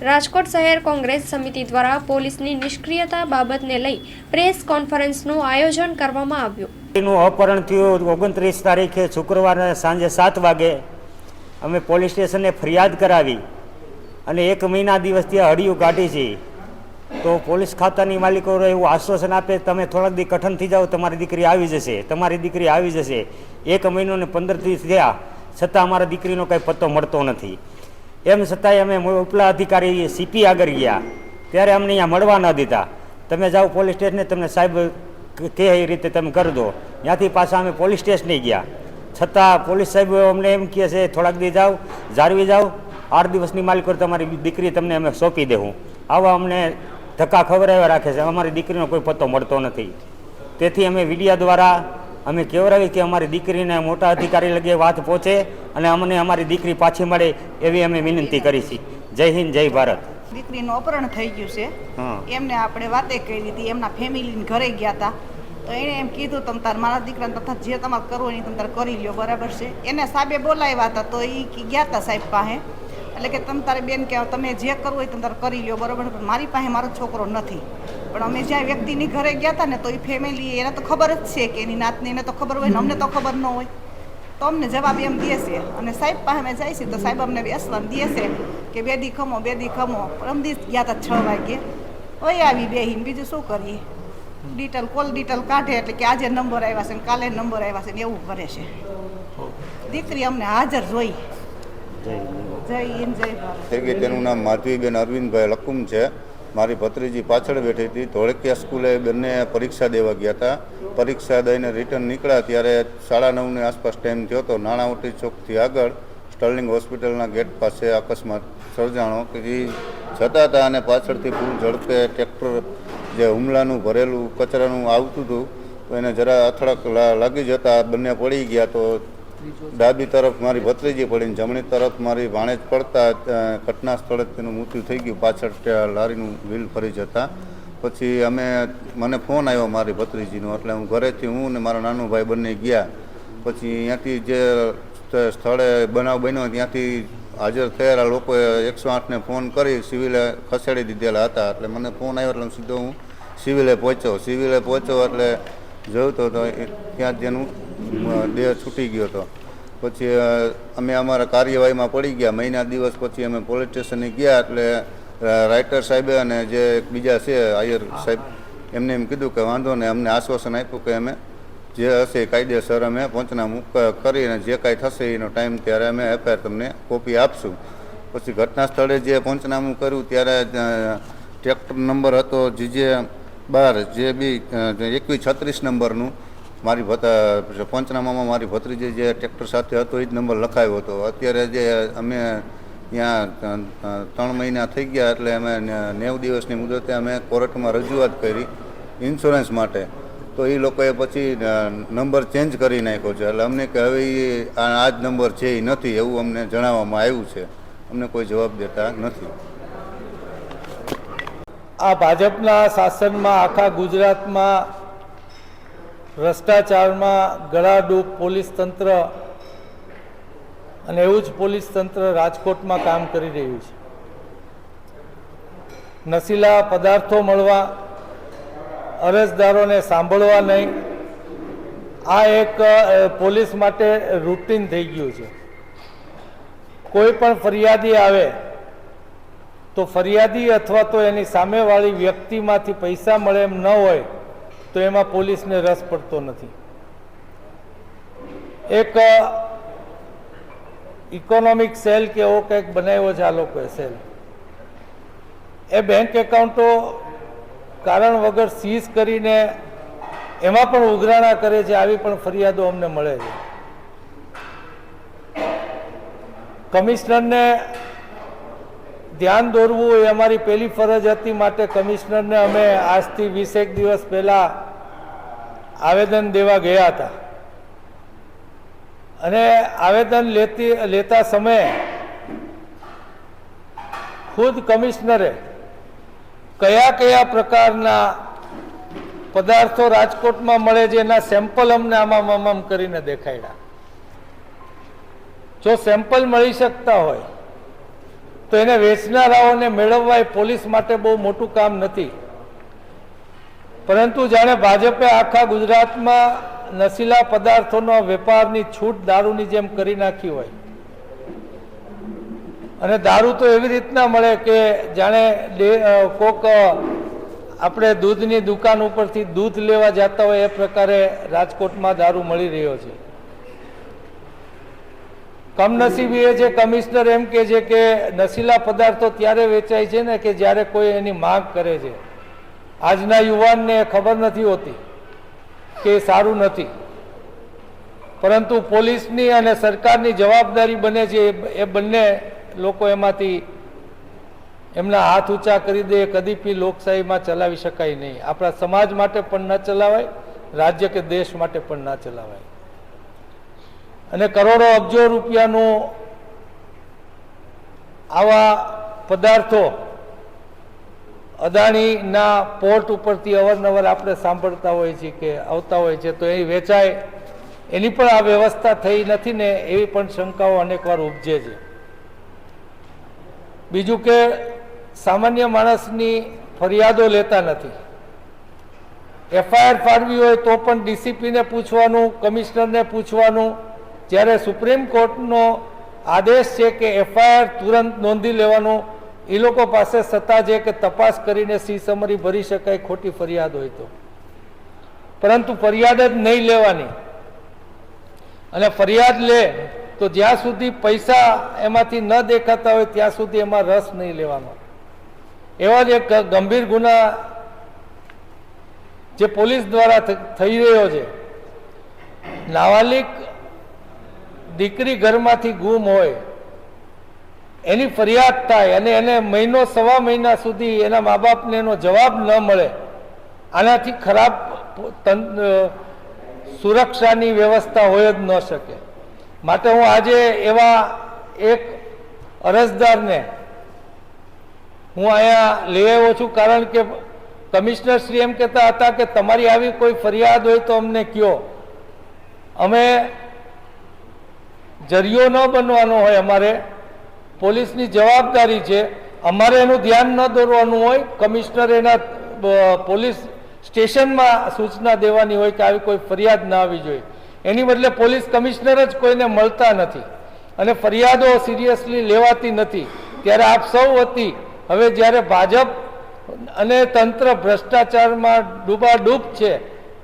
રાજકોટ શહેર કોંગ્રેસ સમિતિ દ્વારા પોલીસની નિષ્ક્રિયતા બાબતને લઈ પ્રેસ કોન્ફરન્સનું આયોજન કરવામાં આવ્યું. અપહરણ થયું ઓગણત્રીસ તારીખે શુક્રવારે સાંજે સાત વાગે અમે પોલીસ સ્ટેશને ફરિયાદ કરાવી અને એક મહિના દિવસથી આ હડિયું કાઢી છે. તો પોલીસ ખાતાની માલિકો એવું આશ્વાસન આપે, તમે થોડાક દી કઠણ થઈ જાઓ, તમારી દીકરી આવી જશે, તમારી દીકરી આવી જશે. એક મહિનો ને પંદર દિવસ થયા, છતાં અમારા દીકરીનો કાંઈ પત્તો મળતો નથી. એમ છતાંય અમે ઉપલા અધિકારી સીપી આગળ ગયા. ત્યારે અમને અહીંયા મળવા ન દીધા. તમે જાઓ પોલીસ સ્ટેશને, તમને સાહેબ કે એ રીતે તમે કરી દો. ત્યાંથી પાછા અમે પોલીસ સ્ટેશને ગયા. છતાં પોલીસ સાહેબ અમને એમ કહે છે, થોડાક દી જાઓ, જાળવી જાઓ. આઠ દિવસની માલિકો તમારી દીકરી તમને અમે સોંપી દેવું આવા અમને ધક્કા ખવડાવ્યા રાખે છે. અમારી દીકરીનો કોઈ પત્તો મળતો નથી. તેથી અમે મીડિયા દ્વારા અમે કહેવરાવી કે અમારી દીકરીને મોટા અધિકારી લગે વાત પહોંચે અને અમને અમારી દીકરી પાછી મળે એવી અમે વિનંતી કરી છે. જય હિન્દ જય ભારત. દીકરીનું અપહરણ થઈ ગયું છે. એમને આપણે વાતે કરી હતી એમના ફેમિલીને ઘરે ગયા હતા તો એણે એમ કીધું તમ તાર મારા દીકરાને તથા જે તમારે કરવું એની તમે તારે કરી લ્યો બરાબર છે. એને સાહેબે બોલાવ્યા હતા તો એ ગયા હતા સાહેબ પાસે. એટલે કે તમે તારે બેન કે તમે જે કરવું હોય તમે તારે કરી લ્યો બરાબર? પણ મારી પાસે મારો છોકરો નથી. પણ અમે જ્યાં વ્યક્તિની ઘરે ગયા હતા ને તો એ ફેમિલી એને તો ખબર જ છે કે એની નાતની એને તો ખબર હોય ને અમને તો ખબર ન હોય. તો અમને જવાબ એમ દેશે અને સાહેબ પાસે અમે જાય છે તો સાહેબ અમને બેસવાનું દેશે કે બે દી ખમો બે દી ખમો. પરમ દિવસ ગયા હતા છ વાગે. ઓય આવી બેહીને બીજું શું કરીએ? ડિટેલ કોલ ડિટેલ કાઢે એટલે કે આજે નંબર આવ્યા છે ને કાલે નંબર આવ્યા છે ને એવું કરે છે. દીકરી અમને હાજર જોઈ. જય જય તેનું નામ માધવીબેન અરવિંદભાઈ લકુમ છે. મારી ભત્રીજી પાછળ બેઠી હતી. ધોળકિયા સ્કૂલે બંને પરીક્ષા દેવા ગયા હતા. પરીક્ષા દઈને રિટર્ન નીકળ્યા ત્યારે સાડા નવની આસપાસ ટાઈમ થયો હતો નાણાવટી ચોકથી આગળ સ્ટર્લિંગ હોસ્પિટલના ગેટ પાસે અકસ્માત સર્જાણો કે જે જતા હતા અને પાછળથી ફૂલ ઝડપે ટ્રેક્ટર જે હુમલાનું ભરેલું કચરાનું આવતું હતું એને જરા અથડક લાગી જતા બંને પડી ગયા તો ડાબી તરફ મારી ભત્રીજી પડીને જમણી તરફ મારી ભાણેજ પડતા ઘટના સ્થળે તેનું મૃત્યુ થઈ ગયું. પાછળ લારીનું વ્હીલ ફરી જતા. પછી અમે મને ફોન આવ્યો મારી ભત્રીજીનો એટલે હું ઘરેથી હું ને મારા નાનો ભાઈ બંને ગયા. પછી ત્યાંથી જે સ્થળે બનાવ બન્યો ત્યાંથી હાજર થયેલા લોકોએ એકસો આઠને ફોન કરી સિવિલે ખસેડી દીધેલા હતા. એટલે મને ફોન આવ્યો એટલે સીધો હું સિવિલે પહોંચ્યો. સિવિલે પહોંચ્યો એટલે જોયું તો ત્યાં જ એનું અમ, દેહ છૂટી ગયો હતો પછી અમે અમારા કાર્યવાહીમાં પડી ગયા. મહિના દિવસ પછી અમે પોલીસ સ્ટેશને ગયા એટલે રાઇટર સાહેબે અને જે બીજા છે, આયર સાહેબ, એમને એમ કીધું કે વાંધો ને અમને આશ્વાસન આપ્યું કે અમે જે હશે કાયદેસર અમે પંચનામું કરીને જે કાંઈ થશે એનો ટાઈમ ત્યારે અમે એફઆઈઆર તમને કોપી આપશું. પછી ઘટના સ્થળે જે પંચનામું કર્યું ત્યારે ટ્રેક્ટર નંબર હતો જીજે બાર, જે બી એકવીસ છત્રીસ નંબરનું મારી ભત પંચનામામાં મારી ભત્રીજી જે ટ્રેક્ટર સાથે હતો, એ જ નંબર લખાયો હતો. અત્યારે જે અમે ત્યાં ત્રણ મહિના થઈ ગયા એટલે અમે નેવ દિવસની મુદતે અમે કોર્ટમાં રજૂઆત કરી ઇન્સ્યોરન્સ માટે. તો એ લોકોએ પછી નંબર ચેન્જ કરી નાખ્યો છે. એટલે અમને કે હવે એ આ જ નંબર છે એ નથી એવું અમને જણાવવામાં આવ્યું છે. અમને કોઈ જવાબ દેતા નથી. આ ભાજપના શાસનમાં આખા ગુજરાતમાં ભ્રષ્ટાચારમાં ગળાડૂબ પોલીસ તંત્ર અને એવું જ પોલીસ તંત્ર રાજકોટમાં કામ કરી રહ્યું છે. નશીલા પદાર્થો મળવા, અરજદારોને સાંભળવા નહીં, આ એક પોલીસ માટે રૂટીન થઈ ગયું છે. કોઈ પણ ફરિયાદી આવે, તો ફરિયાદી અથવા તો એની સામેવાળી વ્યક્તિમાંથી પૈસા મળે એમ ન હોય તો એમાં પોલીસને રસ પડતો નથી. એક ઇકોનોમિક સેલ કે એવો કંઈક બનાવ્યો છે આ લોકોએ સેલ એ બેંક એકાઉન્ટો કારણ વગર સીઝ કરીને એમાં પણ ઉઘરાણા કરે છે, આવી પણ ફરિયાદો અમને મળે છે. કમિશનરને ધ્યાન દોરવું એ અમારી પહેલી ફરજ હતી માટે કમિશનરને અમે આજથી વીસેક દિવસ પહેલાં આવેદન દેવા ગયા હતા. અને આવેદન લેતી, લેતા સમયે ખુદ કમિશનરે કયા કયા પ્રકારના પદાર્થો રાજકોટમાં મળે છે એના સેમ્પલ અમને આમાં આમામ કરીને દેખાડ્યા. જો સેમ્પલ મળી શકતા હોય તો એને વેચનારાઓને મેળવવા એ પોલીસ માટે બહુ મોટું કામ નથી. પરંતુ જાણે ભાજપે આખા ગુજરાતમાં નશીલા પદાર્થોનો વેપારની છૂટ દારૂની જેમ કરી નાખી હોય. અને દારૂ તો એવી રીતના મળે કે જાણે કોક આપણે દૂધની દુકાન ઉપરથી દૂધ લેવા જતા હોય એ પ્રકારે રાજકોટમાં દારૂ મળી રહ્યો છે. કમનસીબી એ છે કમિશનર એમ કે છે કે નશીલા પદાર્થો ત્યારે વેચાય છે ને કે જ્યારે કોઈ એની માંગ કરે છે. આજના યુવાનને ખબર નથી હોતી કે સારું નથી. પરંતુ પોલીસની અને સરકારની જવાબદારી બને છે એ- બંને લોકો એમાંથી એમના હાથ ઊંચા કરી દે કદીપી લોકશાહીમાં ચલાવી શકાય નહીં. આપણા સમાજ માટે પણ ન ચલાવાય, રાજ્ય કે દેશ માટે પણ ના ચલાવાય. અને કરોડો અબજો રૂપિયાનું આવા પદાર્થો અદાણીના પોર્ટ ઉપરથી અવારનવાર આપણે સાંભળતા હોઈએ છીએ કે આવતા હોય છે, તો એ વેચાય. એની પણ આ વ્યવસ્થા થઈ નથી ને એવી પણ શંકાઓ અનેકવાર ઉપજે છે. બીજું કે સામાન્ય માણસની ફરિયાદો લેતા નથી. એફઆઈઆર ફાળવી હોય તો પણ ડીસીપીને પૂછવાનું, કમિશનરને પૂછવાનું જ્યારે સુપ્રીમ કોર્ટનો આદેશ છે કે એફઆઈઆર તુરંત નોંધી લેવાનો, એ લોકો પાસે સત્તા છે કે તપાસ કરીને સી સમરી ભરી શકાય, ખોટી ફરિયાદ હોય તો. પરંતુ ફરિયાદ જ નહીં લેવાની. અને ફરિયાદ લે તો જ્યાં સુધી પૈસા એમાંથી ન દેખાતા હોય, ત્યાં સુધી એમાં રસ નહીં લેવાનો. એવા જ એક ગંભીર ગુના જે પોલીસ દ્વારા થઈ રહ્યો છે. નાવાલિક દીકરી ઘરમાંથી ગુમ હોય, એની ફરિયાદ થાય અને એને મહિનો, સવા મહિના સુધી એના મા બાપને એનો જવાબ ન મળે, આનાથી ખરાબ સુરક્ષાની વ્યવસ્થા હોય જ ન શકે. માટે હું આજે એવા એક અરજદારને, હું અહીંયા લઈ આવ્યો છું કારણ કે કમિશનર શ્રી એમ કહેતા હતા કે તમારી આવી કોઈ ફરિયાદ હોય તો અમને કયો. અમે જરિયો ન બનવાનો હોય અમારે, પોલીસની જવાબદારી છે. અમારે એનું ધ્યાન ન દોરવાનું હોય, કમિશનર એના પોલીસ સ્ટેશનમાં સૂચના દેવાની હોય કે આવી કોઈ ફરિયાદ ના આવી જોઈએ. એની બદલે પોલીસ કમિશનર જ કોઈને મળતા નથી અને ફરિયાદો સિરિયસલી લેવાતી નથી. ત્યારે આપ સૌ હતી હવે જ્યારે ભાજપ અને તંત્ર ભ્રષ્ટાચારમાં ડૂબાડૂબ છે